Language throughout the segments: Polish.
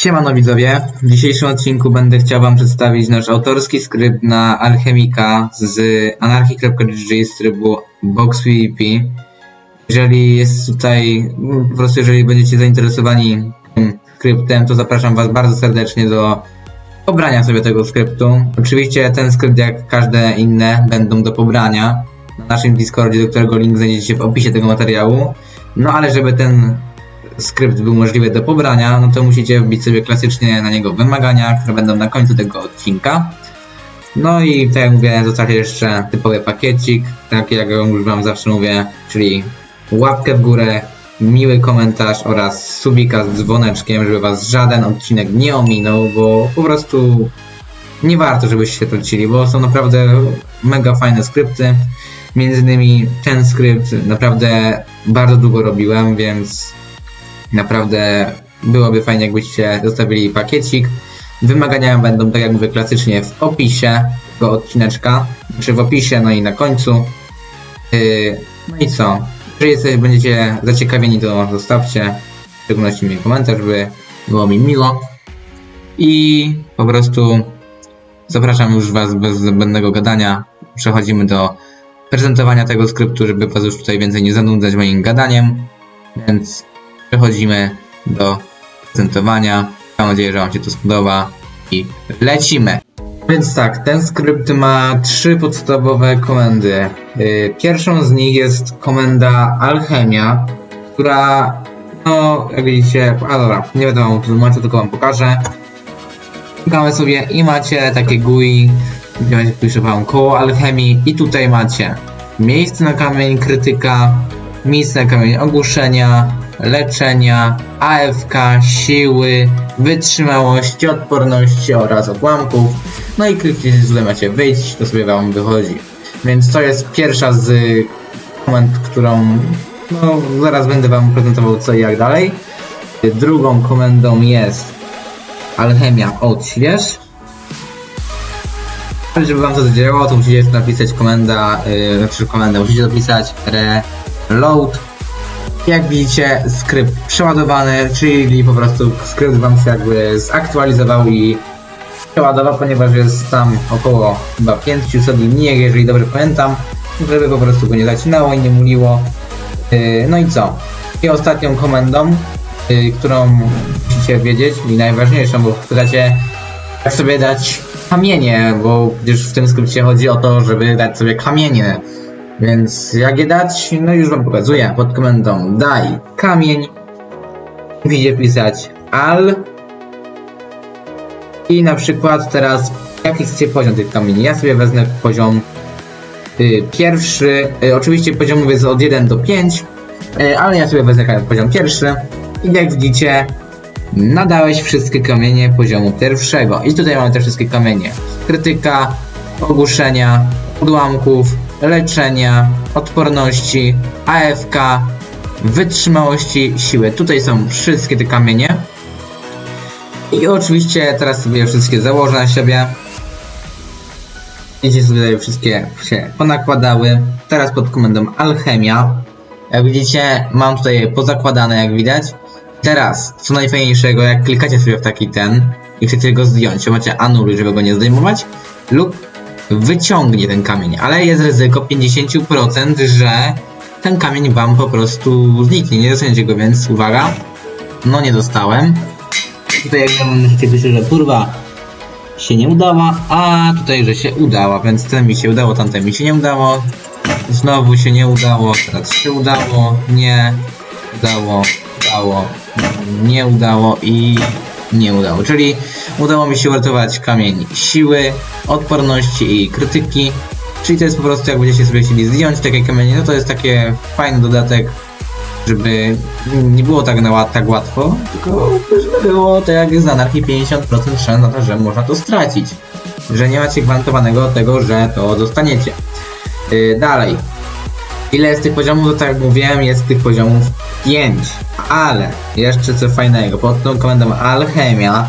Siemano widzowie, w dzisiejszym odcinku będę chciał wam przedstawić nasz autorski skrypt na Alchemika z anarchy.gg z trybu Box PvP. Jeżeli jest tutaj, po prostu jeżeli będziecie zainteresowani tym skryptem, to zapraszam was bardzo serdecznie do pobrania sobie tego skryptu. Oczywiście ten skrypt, jak każde inne, będą do pobrania na naszym Discordzie, do którego link znajdziecie w opisie tego materiału. No ale żeby ten skrypt był możliwy do pobrania, no to musicie wbić sobie klasycznie na niego wymagania, które będą na końcu tego odcinka. No i tak jak mówię, zostawię jeszcze typowy pakiecik, tak jak już wam zawsze mówię, czyli łapkę w górę, miły komentarz oraz subika z dzwoneczkiem, żeby was żaden odcinek nie ominął, bo po prostu nie warto, żebyście się tracili, bo są naprawdę mega fajne skrypty. Między innymi ten skrypt naprawdę bardzo długo robiłem, więc Naprawdę byłoby fajnie, jakbyście zostawili pakiecik. Wymagania będą, tak jak mówię, klasycznie w opisie tego odcineczka, czy w opisie, no i na końcu. No i co? Jeżeli będziecie zaciekawieni, to zostawcie w szczególności mi komentarz, by było mi miło. I po prostu zapraszam już Was bez zbędnego gadania. Przechodzimy do prezentowania tego skryptu, żeby Was już tutaj więcej nie zanudzać moim gadaniem. Więc przechodzimy do prezentowania. Mam nadzieję, że Wam się to spodoba i lecimy. Więc tak, ten skrypt ma trzy podstawowe komendy. Yy, Pierwszą z nich jest komenda alchemia, która, no, jak widzicie, a dobra, nie będę wam tłumaczył, tylko wam pokażę. Klikamy sobie i macie takie GUI, gdzie będzie pisze wam koło alchemii i tutaj macie miejsce na kamień krytyka, miejsce na kamień ogłuszenia, leczenia, AFK, siły, wytrzymałości, odporności oraz odłamków. No i kliknijcie, tutaj macie wyjść, to sobie wam wychodzi. Więc to jest pierwsza z komend, którą no, zaraz będę wam prezentował co i jak dalej. Drugą komendą jest alchemia odśwież. Ale żeby wam to zadziałało, to musicie napisać komenda, yy, znaczy komendę, musicie napisać reload jak widzicie, skrypt przeładowany, czyli po prostu skrypt wam się jakby zaktualizował i przeładował, ponieważ jest tam około chyba 500 linijek, jeżeli dobrze pamiętam, żeby po prostu go nie zacinało i nie muliło. Yy, no i co? I ostatnią komendą, yy, którą musicie wiedzieć i najważniejszą, bo pytacie jak sobie dać kamienie, bo przecież w tym skrypcie chodzi o to, żeby dać sobie kamienie. Więc jak je dać, no już wam pokazuję. Pod komendą daj kamień. Widzicie pisać al. I na przykład teraz jaki chcecie poziom tych kamieni. Ja sobie wezmę poziom y, pierwszy. Y, oczywiście poziomów jest od 1 do 5. Y, ale ja sobie wezmę poziom pierwszy. I jak widzicie, nadałeś wszystkie kamienie poziomu pierwszego. I tutaj mamy te wszystkie kamienie. Krytyka, ogłuszenia, odłamków, leczenia, odporności, AFK, wytrzymałości, siły. Tutaj są wszystkie te kamienie. I oczywiście teraz sobie wszystkie założę na siebie. Widzicie sobie wszystkie się ponakładały. Teraz pod komendą alchemia. Jak widzicie, mam tutaj pozakładane, jak widać. Teraz, co najfajniejszego, jak klikacie sobie w taki ten i chcecie go zdjąć, to macie anuluj, żeby go nie zdejmować, lub wyciągnie ten kamień, ale jest ryzyko 50%, że ten kamień wam po prostu zniknie, nie dostaniecie go, więc uwaga. No nie dostałem. Tutaj jak możecie pisze, że kurwa się nie udała, a tutaj, że się udała, więc ten mi się udało, tamten mi się nie udało. Znowu się nie udało, teraz się udało, nie udało, udało, nie udało i nie udało. Czyli udało mi się uratować kamień siły, odporności i krytyki. Czyli to jest po prostu, jak będziecie sobie chcieli zdjąć takie kamienie, no to jest taki fajny dodatek, żeby nie było tak, na, tak łatwo, tylko żeby było tak jak jest anarchii 50% szans na to, że można to stracić. Że nie macie gwarantowanego tego, że to dostaniecie. Yy, dalej. Ile jest tych poziomów? To tak jak mówiłem, jest tych poziomów 5. Ale jeszcze co fajnego, pod tą komendą alchemia,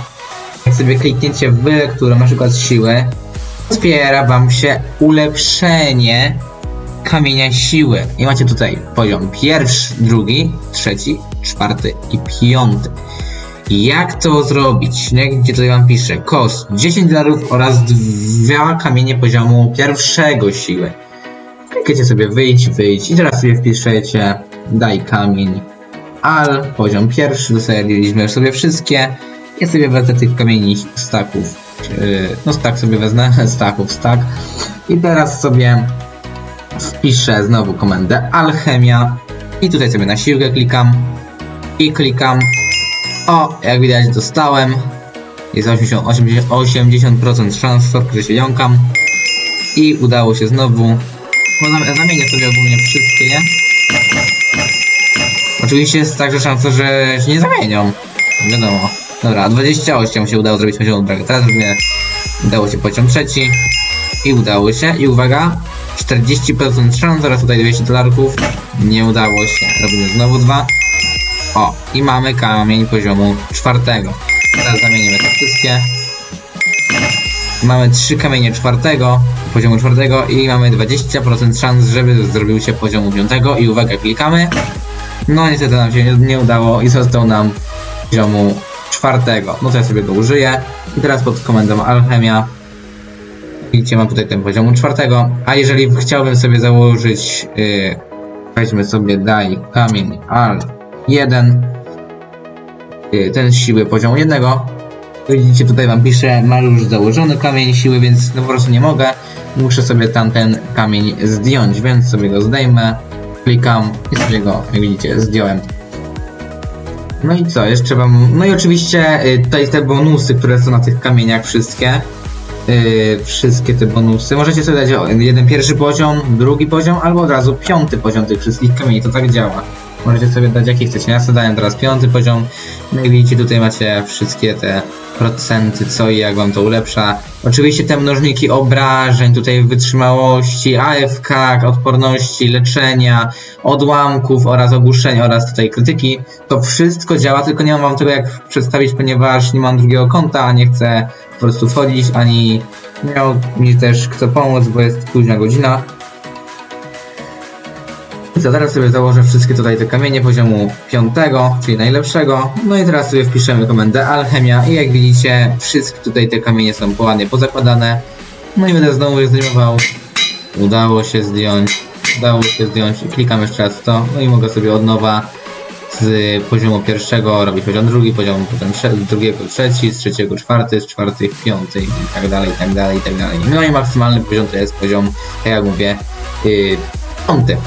jak sobie klikniecie w którą na przykład siłę, wspiera wam się ulepszenie kamienia siły. I macie tutaj poziom pierwszy, drugi, trzeci, czwarty i piąty. Jak to zrobić? Jak gdzie tutaj wam piszę? Koszt 10 dolarów oraz dwa kamienie poziomu pierwszego siły. Klikacie sobie wyjdź, wyjdź i teraz sobie wpiszecie daj kamień. Al, poziom pierwszy, dostaliśmy sobie wszystkie. Ja sobie wezmę tych kamieni staków, no stak sobie wezmę, staków, stak. I teraz sobie wpiszę znowu komendę alchemia. I tutaj sobie na siłkę klikam. I klikam. O, jak widać dostałem. Jest 80%, 80% szans, że się jąkam. I udało się znowu zam- zamienię sobie ogólnie wszystkie, nie? Oczywiście jest także szansa, że się nie zamienią. Wiadomo. Dobra, 28 się udało zrobić poziom braka. Teraz robimy, udało się poziom trzeci. I udało się. I uwaga, 40% szans, zaraz tutaj 200 dolarków. Nie udało się. Robimy znowu dwa. O, i mamy kamień poziomu czwartego. Teraz zamienimy te wszystkie. Mamy trzy kamienie czwartego, poziomu czwartego i mamy 20% szans, żeby zrobił się poziomu piątego i uwaga, klikamy. No niestety nam się nie, nie udało i został nam poziomu czwartego. No to ja sobie go użyję. I teraz pod komendą alchemia widzicie mam tutaj ten poziomu czwartego. A jeżeli chciałbym sobie założyć, yy, weźmy sobie daj kamień al 1 yy, ten siły poziomu jednego. Widzicie tutaj wam pisze, ma już założony kamień siły, więc no po prostu nie mogę. Muszę sobie tamten kamień zdjąć, więc sobie go zdejmę. Klikam i sobie go, jak widzicie, zdjąłem. No i co, jeszcze wam... No i oczywiście y, tutaj te bonusy, które są na tych kamieniach wszystkie. y, wszystkie te bonusy. Możecie sobie dać jeden pierwszy poziom, drugi poziom, albo od razu piąty poziom tych wszystkich kamieni. To tak działa. Możecie sobie dać jaki chcecie. Ja sobie dałem teraz piąty poziom. No i widzicie, tutaj macie wszystkie te procenty, co i jak wam to ulepsza. Oczywiście te mnożniki obrażeń, tutaj wytrzymałości, AFK, odporności, leczenia, odłamków oraz ogłuszenia oraz tutaj krytyki. To wszystko działa, tylko nie mam wam tego jak przedstawić, ponieważ nie mam drugiego konta, nie chcę po prostu wchodzić, ani miał mi też kto pomóc, bo jest późna godzina. Co, teraz sobie założę wszystkie tutaj te kamienie poziomu 5, czyli najlepszego. No i teraz sobie wpiszemy komendę alchemia i jak widzicie, wszystkie tutaj te kamienie są ładnie pozakładane. No i będę znowu je zdejmował. Udało się zdjąć. Udało się zdjąć klikam jeszcze raz to. No i mogę sobie od nowa z poziomu pierwszego robić poziom drugi, poziom potem drugiego trzeci, z trzeciego czwarty, z czwartych piąty i tak dalej, i tak dalej, i tak dalej. No i maksymalny poziom to jest poziom, tak jak mówię, yy, piąty.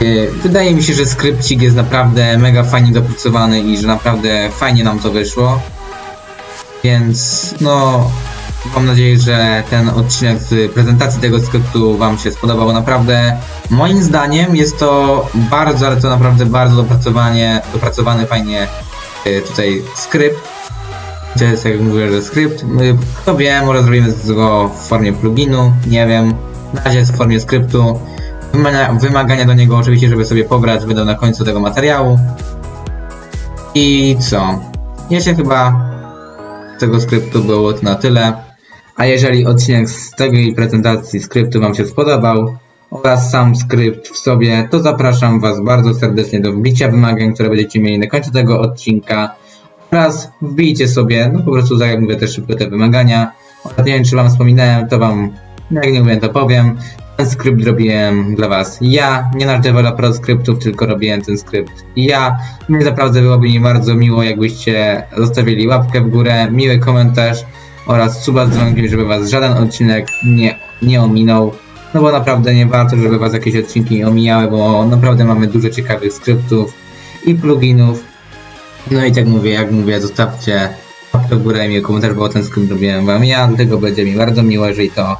Yy, Wydaje mi się, że skrypcik jest naprawdę mega fajnie dopracowany i że naprawdę fajnie nam to wyszło. Więc no, mam nadzieję, że ten odcinek z prezentacji tego skryptu Wam się spodobał. Naprawdę, moim zdaniem jest to bardzo, ale to naprawdę bardzo dopracowanie, dopracowany fajnie yy, tutaj skrypt. To jest jak mówię, że skrypt. Yy, Kto wie, może zrobimy go w formie pluginu, nie wiem. Na razie w formie skryptu. Wymaga- Wymagania do niego oczywiście, żeby sobie pobrać, będą na końcu tego materiału. I co? Się chyba tego skryptu było to na tyle. A jeżeli odcinek z tej prezentacji skryptu Wam się spodobał oraz sam skrypt w sobie, to zapraszam Was bardzo serdecznie do wbicia wymagań, które będziecie mieli na końcu tego odcinka oraz wbijcie sobie, no po prostu tak jak mówię też szybko te wymagania. Oraz nie wiem czy Wam wspominałem, to Wam jak nie mówię to powiem. Ten skrypt robiłem dla Was ja, nie nasz deweloper skryptów, tylko robiłem ten skrypt ja. Mnie naprawdę byłoby mi bardzo miło, jakbyście zostawili łapkę w górę, miły komentarz oraz suba z dzwonkiem, żeby Was żaden odcinek nie, nie ominął. No bo naprawdę nie warto, żeby Was jakieś odcinki omijały, bo naprawdę mamy dużo ciekawych skryptów i pluginów. No i tak mówię, jak mówię, zostawcie łapkę w górę i miły komentarz, bo ten skrypt robiłem Wam ja, dlatego będzie mi bardzo miło, jeżeli to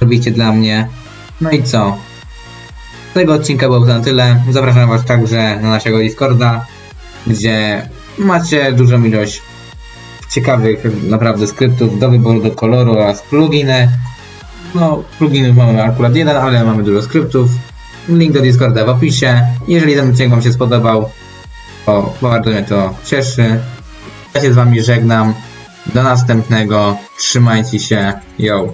robicie dla mnie. No i co? Z tego odcinka było na tyle. Zapraszam Was także na naszego Discorda, gdzie macie dużą ilość ciekawych naprawdę skryptów do wyboru, do koloru oraz pluginy. No, pluginów mamy akurat jeden, ale mamy dużo skryptów. Link do Discorda w opisie. Jeżeli ten odcinek Wam się spodobał, to bardzo mnie to cieszy. Ja się z Wami żegnam. Do następnego. Trzymajcie się. Yo.